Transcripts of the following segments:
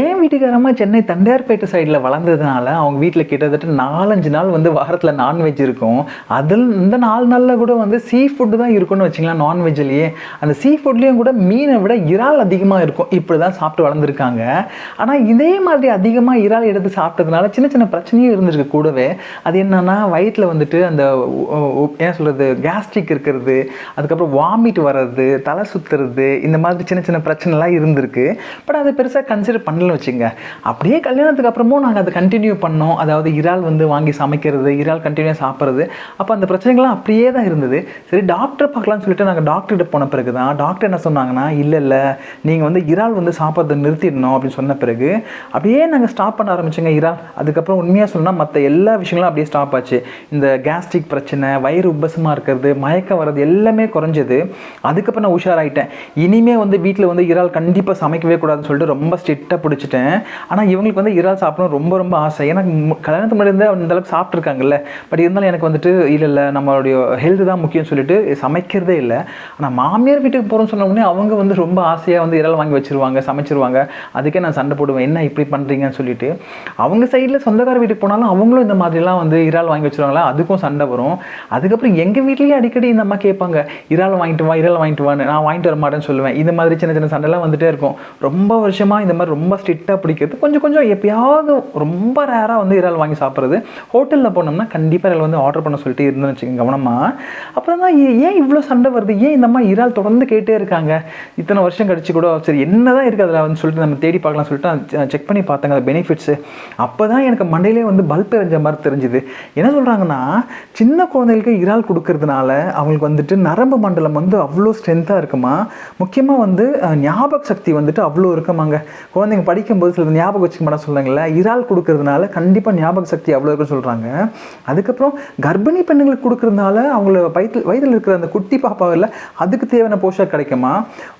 என் வீட்டுக்காரம்மா சென்னை தண்டையார்பேட்டை சைடில் வளர்ந்ததுனால அவங்க வீட்டில் கிட்டத்தட்ட நாலஞ்சு நாள் வந்து வாரத்தில் நான்வெஜ் இருக்கும். அதில் இந்த நாலு நாளில் கூட வந்து சீ ஃபுட்டு தான் இருக்கும்னு வச்சுக்கலாம் நான்வெஜ்லேயே அந்த சீ ஃபுட்லேயும் கூட மீனை விட இறால் அதிகமாக இருக்கும். இப்படி தான் சாப்பிட்டு வளர்ந்துருக்காங்க. ஆனால் இதே மாதிரி அதிகமாக இறால் எடுத்து சாப்பிட்டதுனால சின்ன சின்ன பிரச்சனையும் இருந்திருக்கு கூடவே. அது என்னென்னா வயிற்றில் வந்துட்டு அந்த ஏன் என்ன சொல்கிறது கேஸ்ட்ரிக் இருக்கிறது அதுக்கப்புறம் வாமிட் வர்றது தலை சுற்றுறது இந்த மாதிரி சின்ன சின்ன பிரச்சனைலாம் இருந்திருக்கு. பட் அதை பெருசாக கன்சிடர் பண்ணலன்னு வச்சுங்க. அப்படியே கல்யாணத்துக்கு அப்புறமும் நாங்கள் அதை கண்டினியூ பண்ணோம். அதாவது இறால் வந்து வாங்கி சமைக்கிறது இறால் கண்டினியூ சாப்பிட்றது. அப்போ அந்த பிரச்சனைகள்லாம் அப்படியே தான் இருந்தது. சரி டாக்டர் பார்க்கலாம்னு சொல்லிட்டு நாங்கள் டாக்டர்கிட்ட போன பிறகு தான் டாக்டர் என்ன சொன்னாங்கன்னா இல்லை இல்லை நீங்கள் வந்து இறால் வந்து சாப்பிட்றதை நிறுத்திடணும் அப்படின்னு சொன்ன பிறகு அப்படியே நாங்கள் ஸ்டாப் பண்ண ஆரம்பிச்சோங்க இறால். அதுக்கப்புறம் உண்மையாக சொன்னால் மற்ற எல்லா விஷயங்களும் அப்படியே ஸ்டாப் ஆச்சு. இந்த கேஸ்ட்ரிக் பிரச்சனை வயிறு உபசமாக இருக்கிறது மயக்கம் வர்றது எல்லாமே குறைஞ்சது. அதுக்கப்புறம் நான் உஷாராயிட்டேன். இனிமே வந்து வீட்டில் வந்து இறால் கண்டிப்பாக சமைக்கவே கூடாதுன்னு சொல்லிட்டு ரொம்ப ஸ்ட்ரிக்டாக பிடிச்சிட்டேன். ஆனால் இவங்களுக்கு வந்து இறால் சாப்பிடணும் ரொம்ப ரொம்ப ஆசை. ஏன்னா கல்யாணத்துக்கு முன்னாடி இருந்தால் அந்த அளவுக்கு சாப்பிட்ருக்காங்கல்ல பட் இருந்தாலும் எனக்கு வந்துட்டு இல்லை இல்லை நம்மளுடைய ஹெல்த் தான் முக்கியம்னு சொல்லிட்டு சமைக்கிறதே இல்லை. ஆனால் மாமியார் வீட்டுக்கு போகிறோம்னு சொன்ன உடனே அவங்க வந்து ரொம்ப ஆசையாக வந்து இறால் வாங்கி வச்சிருவாங்க சமைச்சிருவாங்க. அதுக்கே நான் சண்டை போடுவேன். என்ன இப்படி பண்ணுறீங்கன்னு சொல்லிட்டு. அவங்க சைடில் சொந்தக்கார வீட்டுக்கு போனாலும் அவங்களும் இந்த மாதிரிலாம் வந்து இறால் வாங்கி வச்சிருவாங்களா? அதுக்கும் சண்டை வரும். அதுக்கப்புறம் எங்கள் வீட்லேயே அடிக்கடி இந்த அம்மா கேட்பாங்க இறால் வாங்கிட்டு வா இறால் வாங்கிட்டு வான்னு. நான் வாங்கிட்டு வர மாட்டேன்னு சொல்லுவேன். இந்த மாதிரி சின்ன சின்ன சண்டைலாம் வந்துட்டே இருக்கும். ரொம்ப வருஷமாக இந்த மாதிரி ரொம்ப ரொம்ப ஸ்ட்ரிக்டாக பிடிக்கிறது. கொஞ்சம் கொஞ்சம் எப்பயாவது ரொம்ப ரேராக வந்து இறால் வாங்கி சாப்பிட்றது. ஹோட்டலில் போனோம்னா கண்டிப்பாக இறால் வந்து ஆர்டர் பண்ண சொல்லிட்டு இருந்துன்னு வச்சுக்கோங்க கவனமாக அப்புறம் தான் ஏன் இவ்வளோ சண்டை வருது? ஏன் இந்த மாதிரி இறால் தொடர்ந்து கேட்டே இருக்காங்க? இத்தனை வருஷம் கழிச்சு கூட சரி என்னதான் இருக்குது அதில் வந்து சொல்லிட்டு நம்ம தேடி பார்க்கலாம் சொல்லிட்டு செக் பண்ணி பார்த்தாங்க அந்த பெனிஃபிட்ஸு அப்போ தான் எனக்கு மண்டையிலே வந்து பல்ப் எரிஞ்ச மாதிரி தெரிஞ்சுது. என்ன சொல்கிறாங்கன்னா சின்ன குழந்தைகளுக்கு இறால் கொடுக்கறதுனால அவங்களுக்கு வந்துட்டு நரம்பு மண்டலம் வந்து அவ்வளோ ஸ்ட்ரென்த்தாக இருக்குமா? முக்கியமாக வந்து ஞாபக சக்தி வந்துட்டு அவ்வளோ இருக்குமாங்க. குழந்தைங்க படிக்கும்போது சில ஞாபகம் வச்சுக்க மாட்டா சொல்கிறாங்கல்ல இறால் கொடுக்கறதுனால கண்டிப்பாக ஞாபக சக்தி அவ்வளோ இருக்குன்னு சொல்கிறாங்க அதுக்கப்புறம் கர்ப்பிணி பெண்ணுங்களுக்கு கொடுக்கறதுனால அவங்கள வயிற்று வயிற்றில் இருக்கிற அந்த குட்டி பாப்பாவில் அதுக்கு தேவையான போஷாக் கிடைக்குமா?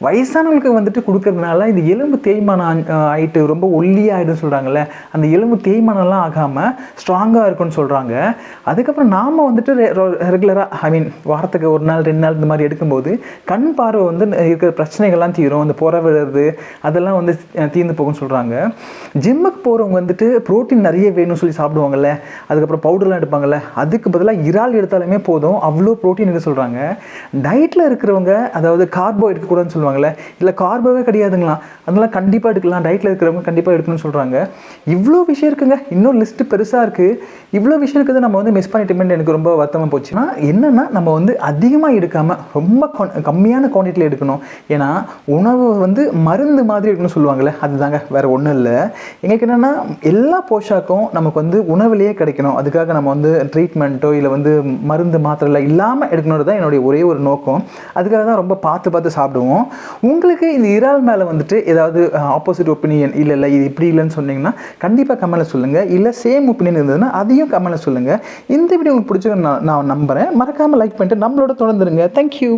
வயசானவங்களுக்கு வந்துட்டு கொடுக்கறதுனால இந்த எலும்பு தேய்மானம் ஆகிட்டு ரொம்ப ஒல்லியாகிடும் சொல்கிறாங்கல்ல அந்த எலும்பு தேய்மானம்லாம் ஆகாமல் ஸ்ட்ராங்காக இருக்கும்னு சொல்கிறாங்க அதுக்கப்புறம் நாம் வந்துட்டு ரெகுலராக ஐ மீன் வாரத்துக்கு ஒரு நாள் ரெண்டு நாள் இந்த மாதிரி எடுக்கும்போது கண் பார்வை வந்து இருக்கிற பிரச்சனைகள்லாம் தீரும். அந்த புற விழுறது அதெல்லாம் வந்து தீர்ந்து போகும். போகும்னு சொல்கிறாங்க ஜிம்முக்கு போகிறவங்க வந்துட்டு புரோட்டீன் நிறைய வேணும்னு சொல்லி சாப்பிடுவாங்கல்ல அதுக்கப்புறம் பவுடர்லாம் எடுப்பாங்கல்ல அதுக்கு பதிலாக இறால் எடுத்தாலுமே போதும். அவ்வளோ ப்ரோட்டீன் எடுக்க சொல்கிறாங்க டயட்டில் இருக்கிறவங்க அதாவது கார்போ எடுக்கக்கூடாதுன்னு சொல்லுவாங்கல்ல இல்லை கார்போவே கிடையாதுங்களா அதனால் கண்டிப்பாக எடுக்கலாம். டயட்டில் இருக்கிறவங்க கண்டிப்பாக எடுக்கணும்னு சொல்கிறாங்க இவ்வளோ விஷயம் இருக்குங்க. இன்னும் லிஸ்ட்டு பெருசாக இருக்குது இவ்வளோ விஷயம் இருக்குது நம்ம வந்து மிஸ் பண்ணிட்டோமேன்னு எனக்கு ரொம்ப வருத்தமாக போச்சுன்னா என்னென்னா நம்ம வந்து அதிகமாக எடுக்காமல் ரொம்ப கம்மியான குவான்டிட்டியில் எடுக்கணும். ஏன்னா உணவு வந்து மருந்து மாதிரி இருக்குன்னு சொல்லுவாங்கள்ல தாங்க வேறு ஒன்றும் இல்லை. எங்களுக்கு என்னென்னா எல்லா போஷாக்கும் நமக்கு வந்து உணவுலேயே கிடைக்கணும். அதுக்காக நம்ம வந்து ட்ரீட்மெண்ட்டோ இல்லை வந்து மருந்து மாத்திரை இல்லாமல் எடுக்கணுன்றது தான் என்னுடைய ஒரே ஒரு நோக்கம். அதுக்காக தான் ரொம்ப பார்த்து பார்த்து சாப்பிடுவோம். உங்களுக்கு இந்த இறால் மேலே வந்துட்டு ஏதாவது ஆப்போசிட் ஒப்பீனியன் இல்லை இல்லை இது இப்படி இல்லைன்னு சொன்னீங்கன்னா கண்டிப்பாக கமெண்ட்டில் சொல்லுங்கள் இல்லை சேம் ஒப்பீனியன் இருந்ததுன்னா அதையும் கமெண்ட்டில் சொல்லுங்கள் இந்த வீடியோ உங்களுக்கு பிடிச்சிருக்க நான் நான் நம்புகிறேன் மறக்காமல் லைக் பண்ணிட்டு நம்மளோட தொடர்ந்துருங்க தேங்க்யூ